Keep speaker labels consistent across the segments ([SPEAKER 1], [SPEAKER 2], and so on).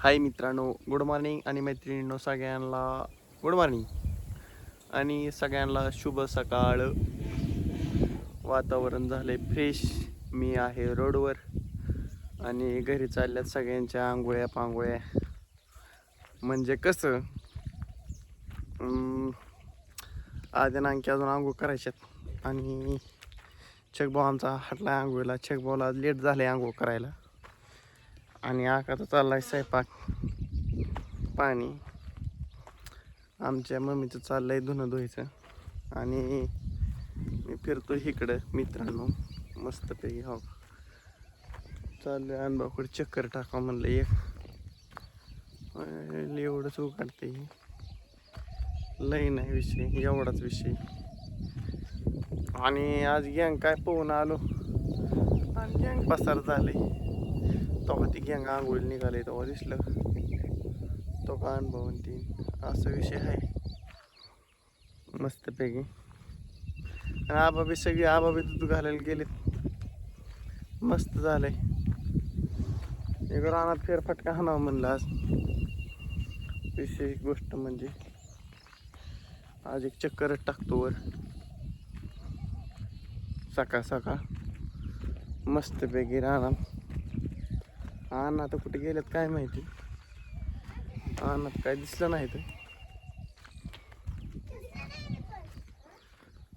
[SPEAKER 1] हाय मित्रांनो good morning आणि मैत्रिणींनो सगळ्यांना. गुड मॉर्निंग आणि सगळ्यांना शुभ सकाळ. वातावरण झाले फ्रेश मी आहे रोडवर आणि घरी चालल्यात सगळ्यांच्या आंघोळ्या पांघोळ्या. म्हणजे कसं? अं, आद्या नांकी अजून आंघोळ करायच्यात. आणि चकभाऊ आमचा हटला आंघोळीला. चकभाऊला लेट झाले आंघोळ करायला. आणि आकाचा चाललाय स्वयंपाक. पाणी. आमच्या मम्मीचं चाललंय धुणं धुवायचं. आणि मी फिरतो इकडं मित्रांनो. मस्तपैकी हो. चाललंय अनबाकडे चक्कर टाका म्हणलं एक. एवढंच उघडते लई नाही विषय एवढाच विषय. आणि आज गँग काय पोहून आलो. आणि गँग पसार झाले तेव्हा ती गँग आंघोळी निघाले तेव्हा दिसलं. तो का अनुभव तीन असा विषय आहे. मस्तपैकी. आणि आबा सगळी आबा बी दूध घालायला गेलेत. मस्त झालंय. एक रानात फेरफटका हाणावं म्हणलं आज. विशेष गोष्ट म्हणजे आज एक चक्करच टाकतो वर. सकाळ सकाळ. मस्तपैकी रानात. अण्णा आता कुठे गेल्यात काय माहिती? अण्णात काय दिसलं नाही तर.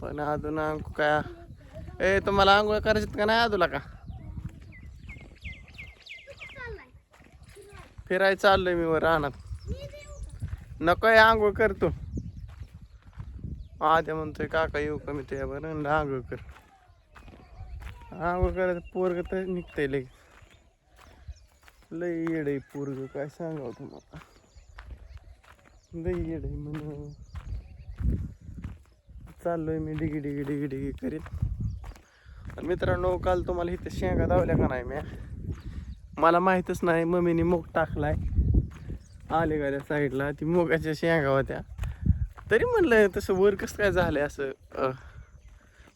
[SPEAKER 1] पण अजून अंकू काय? ए तुम्हाला आंघोळ करायची का नाही अजूला का? फिरायला चाललोय मी वर रानात. नको आहे आंघोळ करतो आद्या म्हणतोय काका येऊ का मी बरं आंघोळ कर. आंघोळ करायचं पोरग तर निघतंय लगे लई येड आहे पोरग काय सांगावं तुम्हाला? लई येड आहे म्हण. चाललोय मी डिगी डिगी डिगी डिगी करीत. मित्रांनो काल तुम्हाला इथे शेंगा दावल्या का नाही म्या? मला माहीतच नाही मम्मीने मूग टाकलाय. आले गाड्या साईडला? ती मुगाच्या शेंगा होत्या. तरी म्हणलं तसं वर कसं काय झालंय असं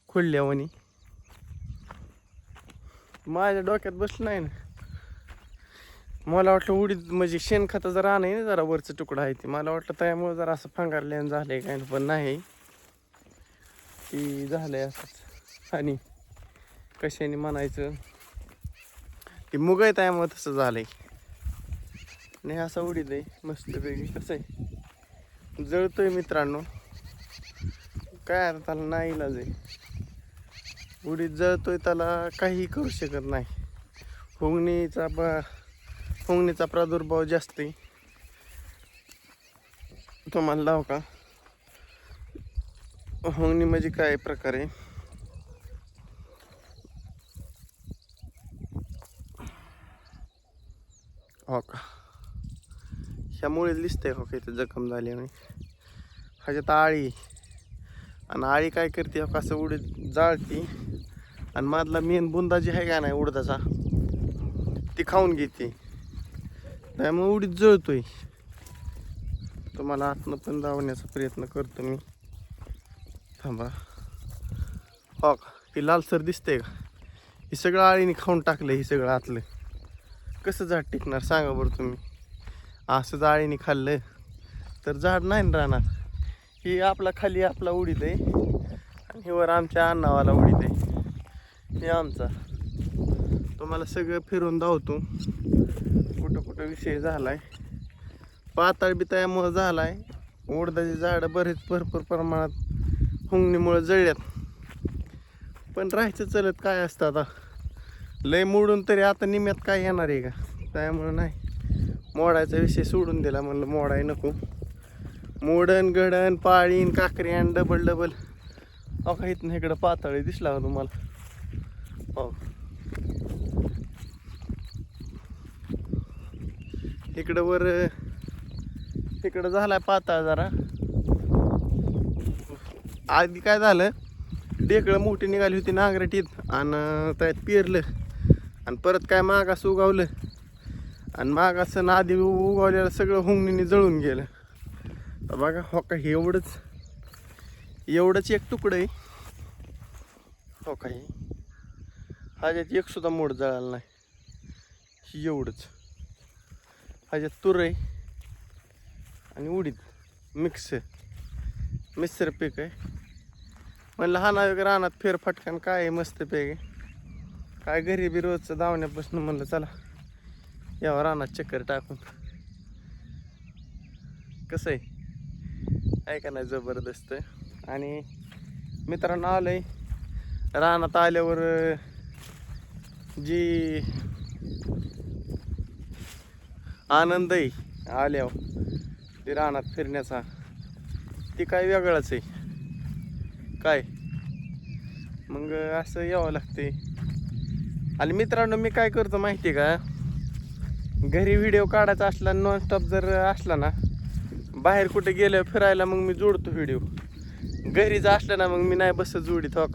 [SPEAKER 1] खुडल्यावानी माझ्या डोक्यात बसलं नाही ना. मला वाटलं उडीद म्हणजे शेणखत जरा आणाय ना जरा वरचं तुकडं आहे ते. मला वाटलं त्यामुळे जरा असं फांगारल्यान झालंय काय पण नाही. ती झालंय असंच. आणि कशाने म्हणायचं? ती मुग आहे त्यामुळे तसं झालंय. नाही असं उडीद आहे मस्तपैकी कसं आहे. जळतोय मित्रांनो. काय आता त्याला नाही इलाज आहे. उडीद जळतोय त्याला काही करू शकत नाही. हुंगणीचा ब फुंगणीचा प्रादुर्भाव जास्त. आहे तुम्हाला लाव का? फुंगणी म्हणजे काय प्रकार? आहे हो का? ह्यामुळे दिसतंय हो का इथे जखम झाली आणि ह्याच्यात आळी. आणि आळी काय करते हो कसं उडीद जाळती. आणि मधला मेन बुंदा जी आहे का नाही उडदाचा ती खाऊन घेते. त्यामुळे उडीत जळतोय. तुम्हाला आतनं पण लावण्याचा प्रयत्न करतो मी. थांबा. हो का ही लालसर दिसते का? हे सगळं आळीने खाऊन टाकलं हे सगळं आतलं. कसं झाड टिकणार सांगा बरं तुम्ही. असं जाळीने खाल्लं तर झाड नाही राहणार. ही आपला खाली आपला उडीत आहे आणि हे वर आमच्या अन्नावाला उडीत आहे. हे आमचा. तुम्हाला सगळं फिरून धावतो कुठं कुठं विषय झाला आहे पाताळ बी त्यामुळं आहे उडदाची झाडं बरेच भरपूर प्रमाणात हुंगणीमुळे जळल्यात. पण राहायचं चलत काय असतं आता? लय मोडून तरी आता निम्यात काय येणार आहे का? त्यामुळं नाही. मोडायचा विषय सोडून दिला म्हणलं मोडाय नको. मोडन गडन पाळीन काकरीन डबल डबल अहो काहीत नाही इकडं पातळी दिसला तुम्हाला? हो. इकडं वर इकडं झालाय पाताळ जरा. आधी काय झालं ढेकळं मोठी निघाली होती नांगरटीत आणि त्यात पेरलं. आणि परत काय मागास उगावलं. आणि मागासन आधी उगावलेलं सगळं हुंगणीने जळून गेलं. तर बघा हो का हे एवढंच एवढंच एक तुकडं आहे. हो का हे? ह्याच्यात एक सुद्धा मोड जळाला नाही. एवढंच. ह्याच्यात तुरई आणि उडीद मिक्स. मिक्सर पीक आहे. म्हणलं हा ना वगैरे रानात फेरफटकन काय आहे मस्त पीक आहे. काय घरी बी रोजचं धावण्यापासून म्हणलं चला यावं रानात चक्कर टाकून. कसं आहे? ऐका नाही जबरदस्त आणि मित्रांनो आलंय. रानात आल्यावर जी आनंद आहे. आल्यावर ते रानात फिरण्याचा. ती काय वेगळाच आहे. काय? मग असं यावं लागते आणि मित्रांनो मी काय करतो माहिती आहे का? घरी व्हिडिओ काढायचा असला नॉनस्टॉप जर असला ना बाहेर कुठे गेलं फिरायला मग मी जोडतो व्हिडिओ घरी जर असलं ना मग मी नाही बसत जोडीत हो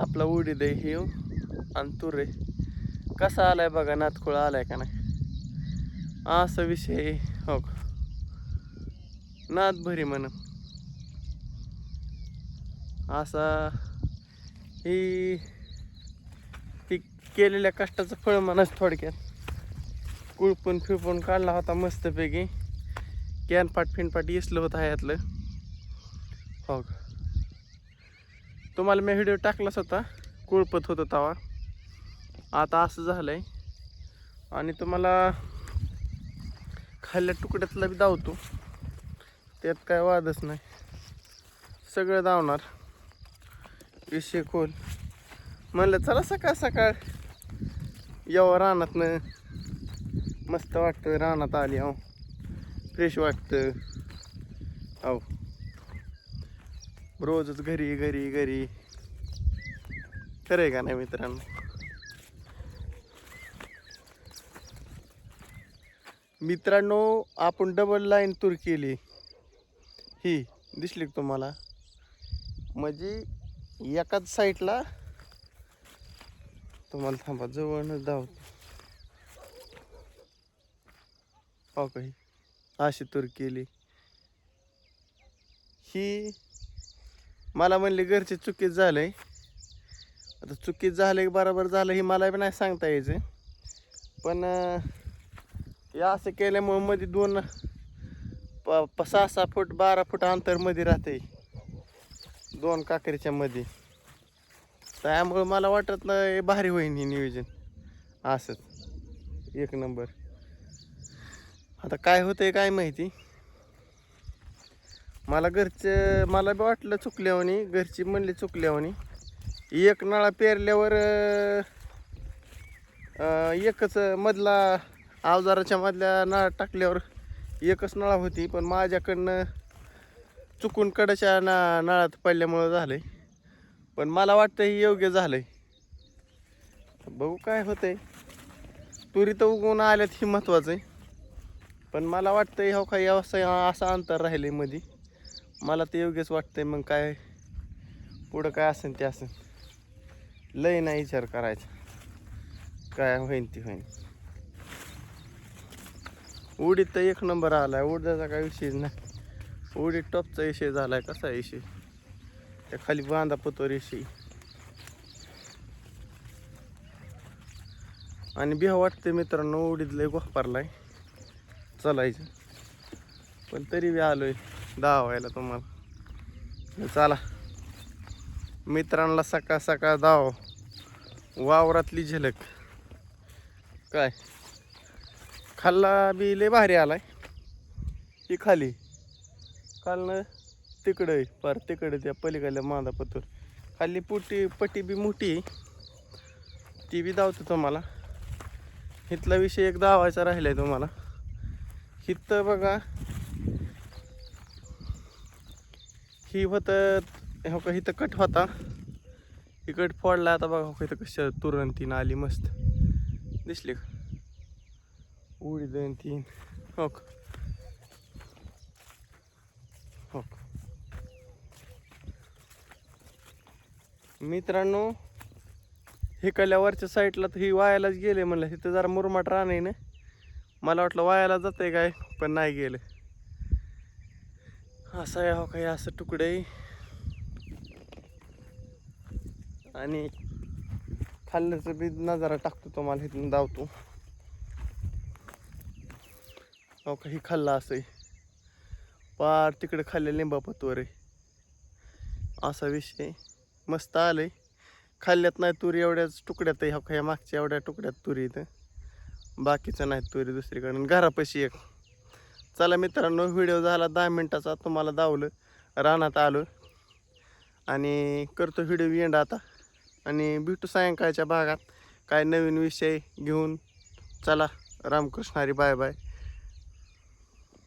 [SPEAKER 1] आपला उडी दे हे हो. आणि तुरे कसा आलाय बघा नातखुळा आलाय का नाही? असा विषय आहे, हो का? नाद भरी म्हण. असा ही ती केलेल्या कष्टाचं फळ म्हणच थोडक्यात. कुळपून फिळपून काढला होता मस्तपैकी. कॅनपाट फिनपाट इसलं होतं ह्यातलं हो का? तुम्हाला मी व्हिडिओ टाकलाच होता. कुळपत होतं तवा. आता असं झालं आहे आणि तुम्हाला खाल्ल्या तुकड्यातला बी धावतो. त्यात काय वादच नाही. सगळं धावणार. विषय खोल. म्हणलं चला सकाळ सकाळ यावं रानातनं. मस्त वाटतं रानात आली अहो फ्रेश वाटतं अहो रोजच घरी घरी घरी. खरं आहे का नाही मित्रांनो? मित्रांनो आपण डबल लाईन तूर केली. ही दिसली तुम्हाला? म्हणजे एकाच साईडला तुम्हाला थांबा जवळच धावत. हो? काही अशी तूर केली. ही मला म्हणले घरचे चुकीत झालंय. आता चुकीत झालंय बरोबर झालं हे मला बी नाही सांगता यायचं. पण हे असं केल्यामुळं मध्ये दोन प प- सहा सहा फूट बारा फूट अंतरमध्ये राहते. दोन काकरीच्या मध्ये. त्यामुळं मला वाटत नाही भारी होईन हे नियोजन. असंच. एक नंबर. आता काय होतंय काय माहिती? मला घरचं मला बी वाटलं चुकल्यावानी घरची म्हणली चुकल्यावानी. एक नळा पेरल्यावर एकच मधला अवजाराच्या मधल्या नळात टाकल्यावर एकच नळा होती पण माझ्याकडनं चुकून कडच्या ना नळात पडल्यामुळं झालंय. पण मला वाटतं हे योग्य झालंय. बघू काय होतंय. तुरी तर उगवून आल्यात ही महत्वाचं आहे. पण मला वाटतंय हो काही असं असं अंतर राहिलं आहे मध्ये मला ते योग्यच वाटतंय मग काय पुढं काय असेल ते असेल. लय नाही विचार करायचा. काय होईन ती होईन. उडीत तर एक नंबर आला आहे उडदाचा काय विषय नाही. उडीत टॉपचा विषय आहे कसा विषय? त्या खाली बांधा पतोर विषयी. आणि बिहा वाटते मित्रांनो उडीद लय गोपारलाय चलायचं पण तरी बी आलोय. व्हायला तुम्हाला. चला. मित्रांना सकाळ सकाळ दाव वावरातली झलक. काय? खाल्ला बी लय भारी आलाय. ती खाली. खालनं तिकडं आहे पार तिकडं त्या पलीकडल्या मांदा पतूर खाली पुटी पट्टी बी मोठी आहे. ती बी धावतो तुम्हाला. इथला विषय एक धावायचा राहिलाय तुम्हाला. हिथं बघा. ही होतं हो का इथं कट होता. ही कट फोडला आता बघा हो का इथं कशा तुरण तीन आली मस्त. दिसली का? उडी दोन तीन हो हो मित्रांनो हे कल्यावरच्या साईडला तर ही वायालाच गेले म्हणलं. तिथं जरा मुरमाट रान आहे ना. मला वाटलं वायाला जाते काय पण नाही गेलं. असं आहे हो काही असं तुकडे. आहे. आणि खाल्ल्याचं बी नजारा टाकतो तुम्हाला इथून धावतो. अहो का खाल्ला असं पार तिकडे खाल्ले लिंबापतवर आहे. असा विषय. मस्त आलंय. खाल्ल्यात नाही तुरी एवढ्याच तुकड्यात आहे. हो ह्या मागच्या एवढ्या तुकड्यात तुरी इथं बाकीचं नाही तुरी दुसरीकडे. आणि घरापाशी एक. चला मित्रांनो व्हिडिओ झाला दहा मिनटाचा. तुम्हाला दावलं रानात आलो. आणि करतो व्हिडिओ एंड आता. आणि भेटू सायंकाळच्या भागात. काय नवीन विषय घेऊन. चला रामकृष्ण हरी बाय बाय.